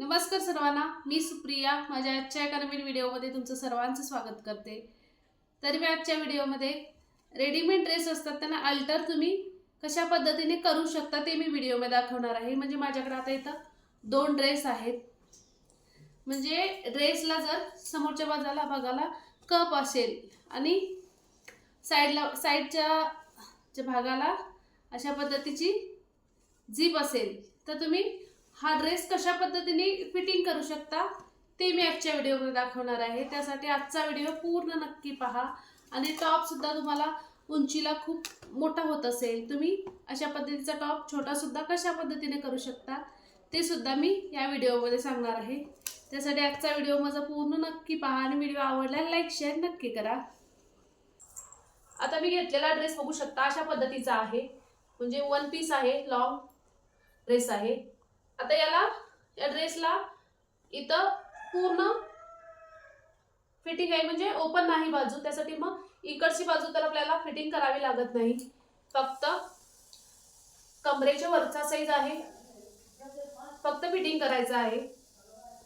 नमस्कार सर्वांना. मी सुप्रिया. माझ्या आजच्या एका नवीन व्हिडिओमध्ये तुमचं सर्वांचं स्वागत करते. तर मी आजच्या व्हिडिओमध्ये रेडीमेड ड्रेस असतात त्यांना अल्टर तुम्ही कशा पद्धतीने करू शकता ते मी व्हिडिओमध्ये दाखवणार आहे. म्हणजे माझ्याकडे आता इथं दोन ड्रेस आहेत. म्हणजे ड्रेसला जर समोरच्या बाजूला भागाला कप असेल आणि साईडला साईडच्या च्या भागाला अशा पद्धतीची झीप असेल तर तुम्ही हा ड्रेस कशा पद्धतीने फिटिंग करू शकता ते मी आजच्या व्हिडिओमध्ये दाखवणार आहे. त्यासाठी आजचा व्हिडिओ पूर्ण नक्की पहा. आणि टॉपसुद्धा तुम्हाला उंचीला खूप मोठा होत असेल. तुम्ही अशा पद्धतीचा टॉप छोटासुद्धा कशा पद्धतीने करू शकता ते सुद्धा मी या व्हिडिओमध्ये सांगणार आहे. त्यासाठी आजचा व्हिडिओ माझा पूर्ण नक्की पहा आणि व्हिडिओ आवडला लाईक शेअर नक्की करा. आता मी घेतलेला ड्रेस बघू शकता अशा पद्धतीचा आहे. म्हणजे वन पीस आहे लॉंग ड्रेस आहे. आता याला या ड्रेसला इथं पूर्ण फिटिंग आहे म्हणजे ओपन नाही बाजू. त्यासाठी मग इकडची बाजू तर आपल्याला फिटिंग करावी लागत नाही. फक्त कमरेच्या वरचा साईज आहे. फक्त फिटिंग करायचं आहे.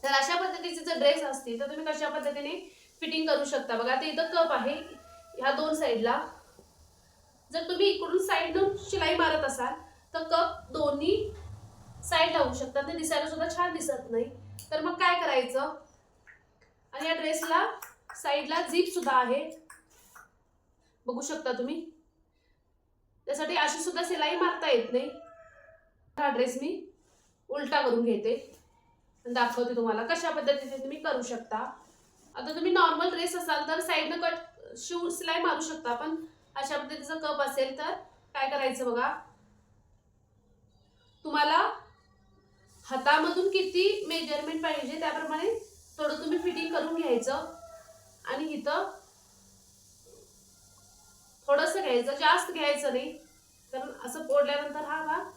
तर अशा पद्धतीचे जर ड्रेस असतील तर तुम्ही कशा पद्धतीने फिटिंग करू शकता? बघा आता इथं कप आहे. ह्या दोन साईडला जर तुम्ही इकडून साईडनं शिलाई मारत असाल तर कप दोन्ही साईड लावू शकता ते दिसायला सुद्धा छान दिसत नाही. तर मग काय करायचं? आणि या ड्रेसला साईडला झीप सुद्धा आहे. बघू शकता तुम्ही. त्यासाठी अशी सुद्धा सिलाई मारता येत नाही. हा ड्रेस मी उलटा करून घेते. दाखवते तुम्हाला कशा पद्धतीने तुम्ही करू शकता. आता तुम्ही नॉर्मल ड्रेस असाल तर साईडनं कट शिव सिलाई मारू शकता पण अशा पद्धतीचा कप असेल तर काय करायचं बघा? तुम्हाला हातामधून किती मेजरमेंट पाहिजे त्याप्रमाणे थोडं तुम्ही फिटिंग करून घ्यायचं. आणि इथं थोडंसं घ्यायचं जास्त घ्यायचं नाही. कारण असं पोडल्यानंतर हा भाग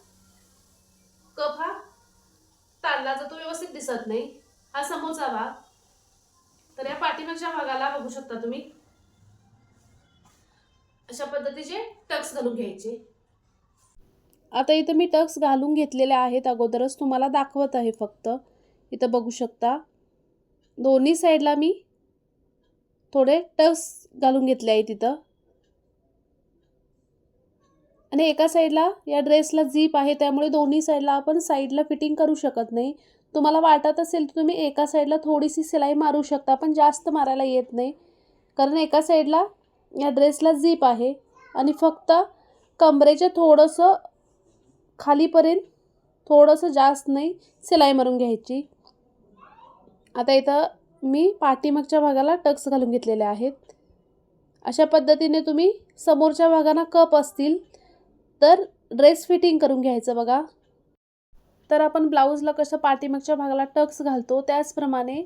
कप हा ताणला जातो व्यवस्थित दिसत नाही. हा समोरचा भाग. तर या पाठीमागच्या भागाला बघू शकता तुम्ही. अशा पद्धतीचे टक्स घालून घ्यायचे. आता इथं मी टक्स घालून घेतलेले आहेत अगोदरच तुम्हाला दाखवत आहे फक्त. इथं बघू शकता. दोन्ही साईडला मी थोडे टक्स घालून घेतले आहेत तिथं आणि एका साईडला या ड्रेसला झीप आहे त्यामुळे दोन्ही साईडला आपण साईडला फिटिंग करू शकत नाही. तुम्हाला वाटत असेल तर तुम्ही एका साईडला थोडीशी सिलाई मारू शकता पण जास्त मारायला येत नाही. कारण एका साईडला या ड्रेसला झीप आहे आणि फक्त कमरेच्या थोडंसं खालीपर्यंत थोडंसं जास्त नाही सिलाई मारून घ्यायची. आता इथं मी पाठीमागच्या भागाला टक्स घालून घेतलेले आहेत. अशा पद्धतीने तुम्ही समोरच्या भागांना कप असतील तर ड्रेस फिटिंग करून घ्यायचं बघा. तर आपण ब्लाऊजला कसं पाठीमागच्या भागाला टक्स घालतो त्याचप्रमाणे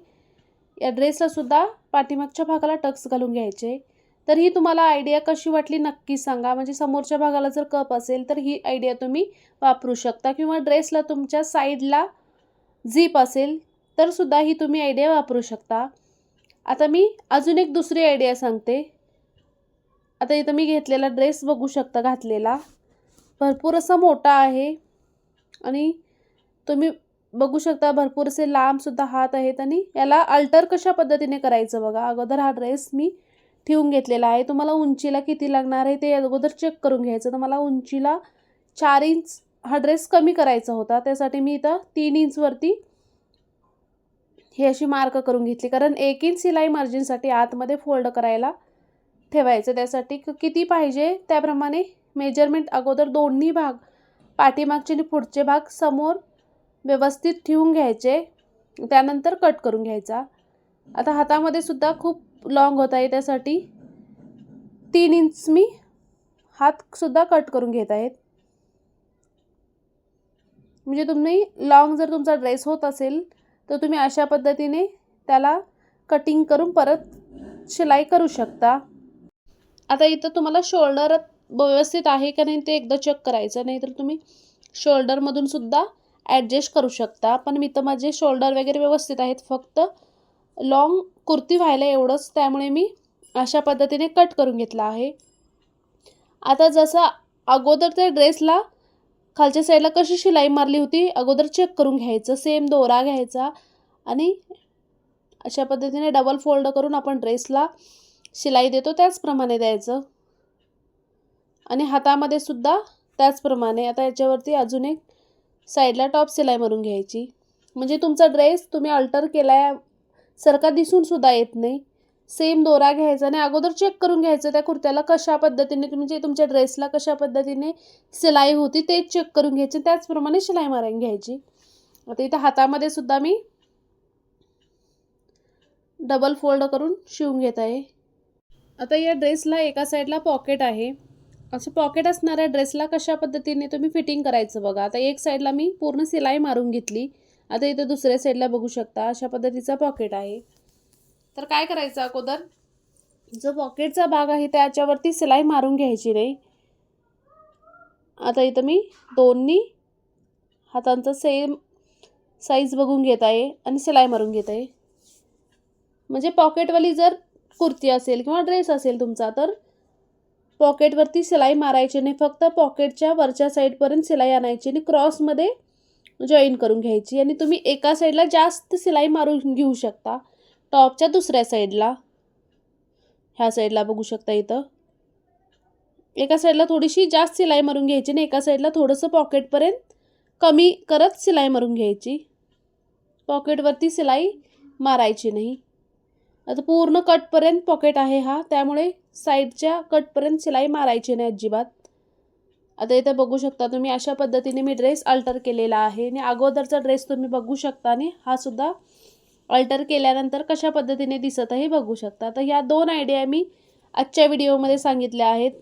या ड्रेसलासुद्धा पाठीमागच्या भागाला टक्स घालून घ्यायचे. तर ही तुम्हाला आयडिया कशी वाटली नक्की सांगा. म्हणजे समोरच्या भागाला जर कप असेल तर ही आयडिया तुम्ही वापरू शकता. किंवा ड्रेसला तुमच्या साईडला झीप असेल तर सुद्धा ही तुम्ही आयडिया वापरू शकता. आता मी अजून एक दुसरी आयडिया सांगते. आता इथं मी घेतलेला ड्रेस बघू शकता घातलेला. भरपूर असा मोठा आहे. आणि तुम्ही बघू शकता भरपूर असे लांबसुद्धा हात आहेत. आणि याला अल्टर कशा पद्धतीने करायचं बघा. अगोदर हा ड्रेस मी ठेवून घेतलेला आहे. तुम्हाला उंचीला किती लागणार आहे ते अगोदर चेक करून घ्यायचं. तर मला उंचीला चार इंच हा ड्रेस कमी करायचा होता. त्यासाठी मी इथं तीन इंचवरती ही अशी मार्क करून घेतली. कारण एक इंच सिलाई मार्जिनसाठी आतमध्ये फोल्ड करायला ठेवायचं. त्यासाठी क- किती पाहिजे? त्याप्रमाणे मेजरमेंट अगोदर दोन्ही भाग पाठीमागचे आणि पुढचे भाग समोर व्यवस्थित ठेवून घ्यायचे. त्यानंतर कट करून घ्यायचा. आता हातामध्ये सुद्धा खूप लॉंग होत आहे त्यासाठी तीन इंच मी हातसुद्धा कट करून घेत आहेत. म्हणजे तुम्ही लॉंग जर तुमचा ड्रेस होत असेल तर तुम्ही अशा पद्धतीने त्याला कटिंग करून परत शिलाई करू शकता. आता इथं तुम्हाला शोल्डर व्यवस्थित आहे का नाही ते एकदा चेक करायचं नाही तर तुम्ही शोल्डरमधून सुद्धा ॲडजस्ट करू शकता. पण मी तर माझे शोल्डर वगैरे व्यवस्थित आहेत फक्त लॉंग कुर्ती व्हायला एवढंच त्यामुळे मी अशा पद्धतीने कट करून घेतला आहे. आता जसं अगोदर त्या ड्रेसला खालच्या साईडला कशी शिलाई मारली होती अगोदर चेक करून घ्यायचं सेम दोरा घ्यायचा आणि अशा पद्धतीने डबल फोल्ड करून आपण ड्रेसला शिलाई देतो त्याचप्रमाणे द्यायचं. आणि हातामध्ये सुद्धा त्याचप्रमाणे आता याच्यावरती अजून एक साईडला टॉप सिलाई मारून घ्यायची. म्हणजे तुमचा ड्रेस तुम्ही अल्टर केला सरका दिसून सुद्धा येत नाही. सेम दोरा घ्यायचा आणि अगोदर चेक करून घ्यायचं त्या कुर्त्याला कशा पद्धतीने म्हणजे तुमच्या ड्रेसला कशा पद्धतीने सिलाई होती ते चेक करून घ्यायचे. त्याचप्रमाणे शिलाई मारून घ्यायची. आता इथं हातामध्ये सुद्धा मी डबल फोल्ड करून शिवून घेत आहे. आता या ड्रेसला एका साईडला पॉकेट आहे. असं पॉकेट असणाऱ्या ड्रेसला कशा पद्धतीने तुम्ही फिटिंग करायचं बघा. आता एक साईडला मी पूर्ण सिलाई मारून घेतली. आता इथं दुसऱ्या साईडला बघू शकता अशा पद्धतीचा पॉकेट आहे. तर काय करायचं अगोदर? जो पॉकेटचा भाग आहे त्याच्यावरती सिलाई मारून घ्यायची नाही आता इथं मी दोन्ही हातांचा सेम साईज बघून घेत आहे आणि सिलाई मारून घेत आहे. म्हणजे पॉकेटवाली जर कुर्ती असेल किंवा ड्रेस असेल तुमचा तर पॉकेटवरती सिलाई मारायची नाही फक्त पॉकेटच्या वरच्या साईडपर्यंत सिलाई आणायची आणि क्रॉसमध्ये जॉईन करून घ्यायची. आणि तुम्ही एका साईडला जास्त सिलाई मारून घेऊ शकता. टॉपच्या दुसऱ्या साईडला ह्या साईडला बघू शकता इथं. एका साईडला थोडीशी जास्त सिलाई मारून घ्यायची आणि एका साईडला थोडंसं पॉकेटपर्यंत कमी करत सिलाई मारून घ्यायची. पॉकेटवरती सिलाई मारायची नाही. आता पूर्ण कटपर्यंत पॉकेट आहे हा. त्यामुळे साईडच्या कटपर्यंत शिलाई मारायची नाही अजिबात. आता इथे बघू शकता तुम्ही अशा पद्धतीने मी ड्रेस अल्टर केलेला आहे. आणि अगोदरचा ड्रेस तुम्ही बघू शकता आणि हा सुद्धा अल्टर केल्यानंतर कशा पद्धतीने दिसत आहे बघू शकता. तर ह्या दोन आयडिया मी आजच्या व्हिडिओमध्ये सांगितल्या आहेत.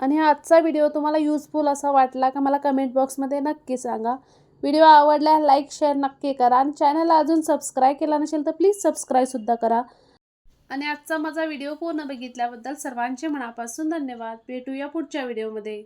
आणि हा आजचा व्हिडिओ तुम्हाला युजफुल असा वाटला का मला कमेंट बॉक्समध्ये नक्की सांगा. व्हिडिओ आवडला लाईक शेअर नक्की करा. आणि चॅनलला अजून सबस्क्राईब केला नसेल तर प्लीज सबस्क्राईबसुद्धा करा. आणि आजचा माझा व्हिडिओ पूर्ण बघितल्याबद्दल सर्वांचे मनापासून धन्यवाद. भेटूया पुढच्या व्हिडिओमध्ये